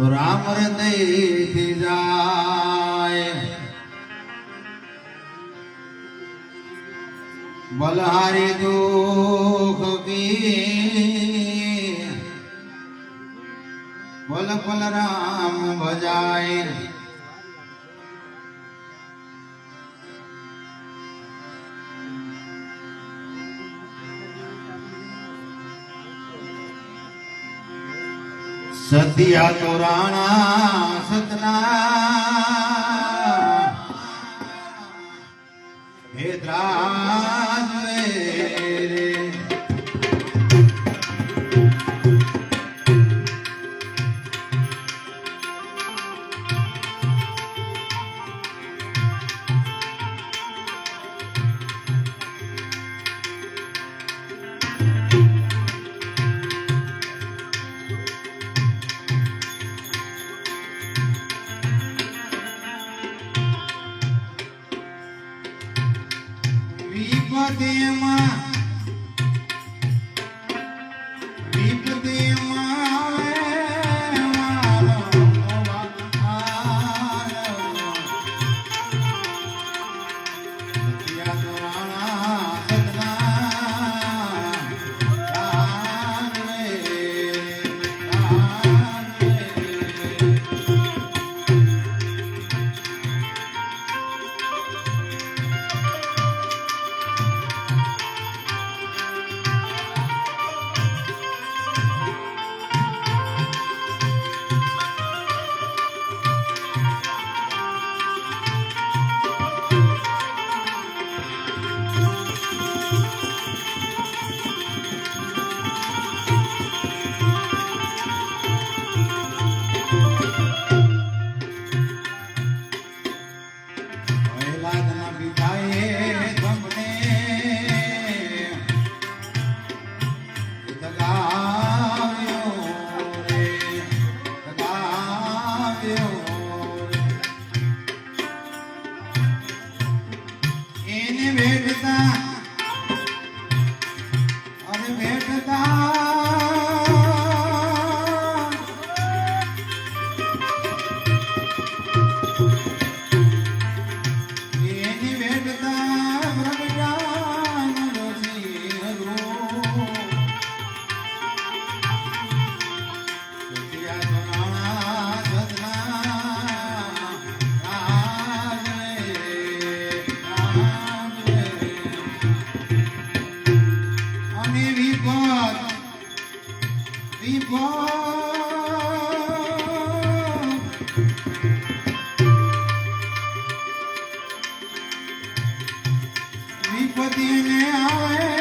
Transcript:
તો રામ હૃદયથી જાય. બલહારી દુઃખ કી પલ પલ રામ ભજાય. સતિયા તો રાણા સતના. હે દ્રાજ વિપતિમાં એને ભેટતા અને વિપત વિપત વિપતિને આવે